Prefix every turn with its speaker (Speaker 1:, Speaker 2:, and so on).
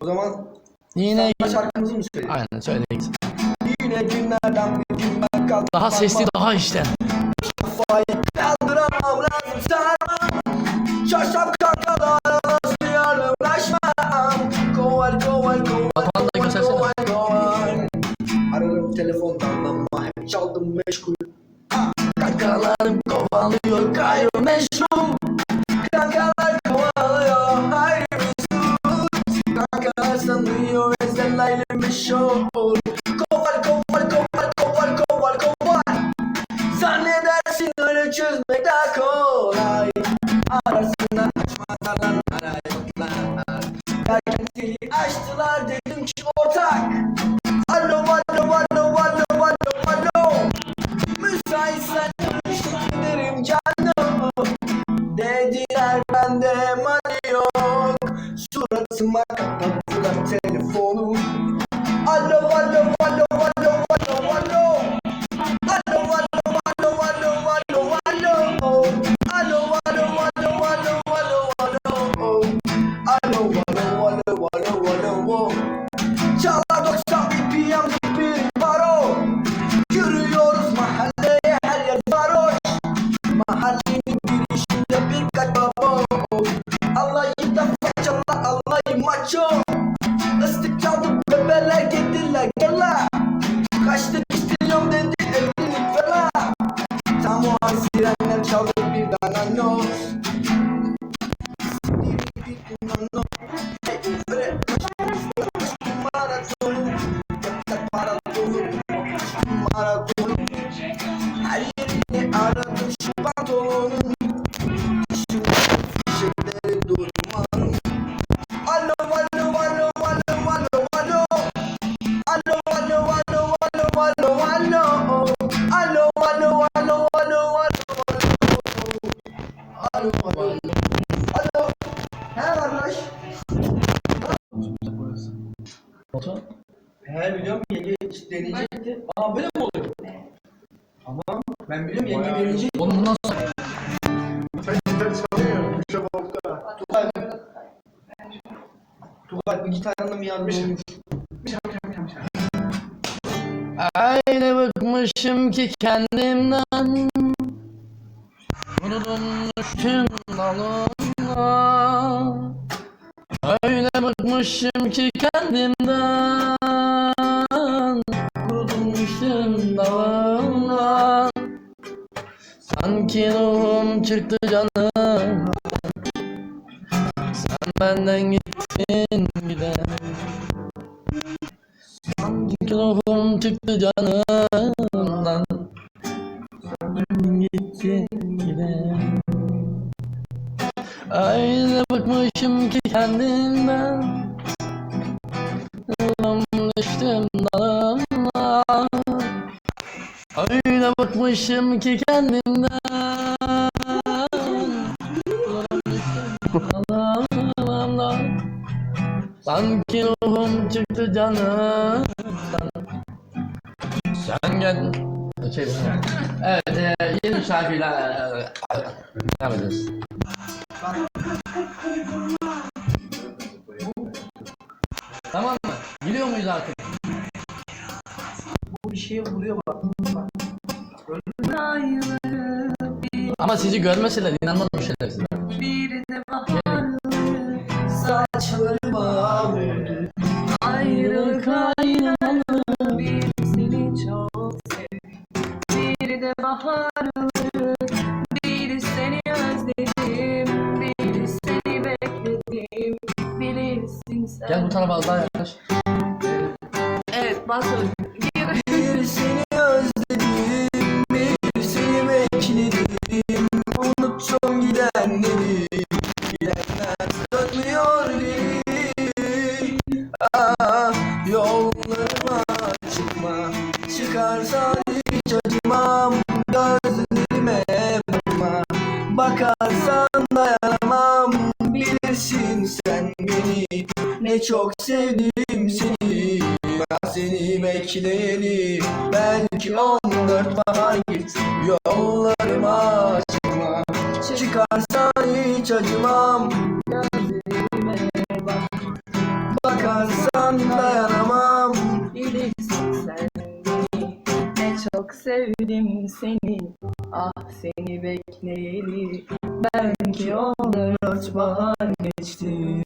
Speaker 1: O zaman
Speaker 2: Yine
Speaker 1: şarkımızı mı söyleyeyim?
Speaker 2: Aynen söyleyin.
Speaker 1: Yine günlerden bir gün ben kaldım.
Speaker 2: Daha sesli daha işte.
Speaker 1: Kafayı kaldıramam lazım sarmam Şaşam kankalar suyarla uğraşmam Koval koval koval
Speaker 2: Batuhan da göstersene.
Speaker 1: Ararım telefondan ama hep çaldım meşgul Kankalarım kovalıyor gayrı Sanıyor ezellayla meşhur Koval koval koval koval koval koval. Zannedersin öyle çözmek daha kolay. Arasına açmadan arayotlar Derken seni açtılar dedim ki ortak. Alo alo alo alo alo alo. Müsaitsen görüşmek ederim canım. Dediler bende mani yok. Suratıma kapattılar maço Islık çaldı bebeler geldiler gala Kaçtı istiyorum dedi evlilik fela Tam o an sirenler çaldı Alo alo Alo He
Speaker 2: Batuhan.
Speaker 1: He biliyorum yenge deneyecekti. Aa böyle mi oluyor? Tamam. Ben biliyorum yenge deneyecek.
Speaker 2: Oğlum bundan sonra
Speaker 3: Sen gitar çalıyor. Kuşa bokta.
Speaker 1: Tugay. Tugay bir gitarında mı olmuş?
Speaker 2: Öyle bıkmışım ki kendimden Vuruldum düştüm dalına Öyle bıkmışım ki kendimden. Vuruldum düştüm dalına Sanki ruhum çıktı canım. Sen benden gittin giden Sanki ruhum çıktı canımdan Öyle bıkmışım ki kendimden Yılım düştüm dalımla Öyle bıkmışım ki kendimden Yılım düştüm dalımla Sanki ruhum çıktı canımdan. Sen gel. Şey, Evet e, yeni şarkıyla e, devam ederiz Tamam mı? Gidiyor muyuz artık?
Speaker 1: Bu bir şeye vuruyor bak.
Speaker 2: Ama sizi görmeseler inanmaz bir şeyler size.
Speaker 1: Saçlarıma vurdu.
Speaker 4: Ayrılık ayrılık bir seni çok sevdim Bir de baharlık
Speaker 2: daha yaklaş.
Speaker 4: Evet bakalım
Speaker 1: Bir çok sevdim seni. Ben seni bekleyeni Belki on dört bahar git Yollarıma çıkma Çıkarsan hiç acımam.
Speaker 4: Bakarsan dayanamam.
Speaker 1: Bilirsin sen Ne çok
Speaker 4: sevdim seni. Ah seni bekleyeli. Belki on dört bahar geçti.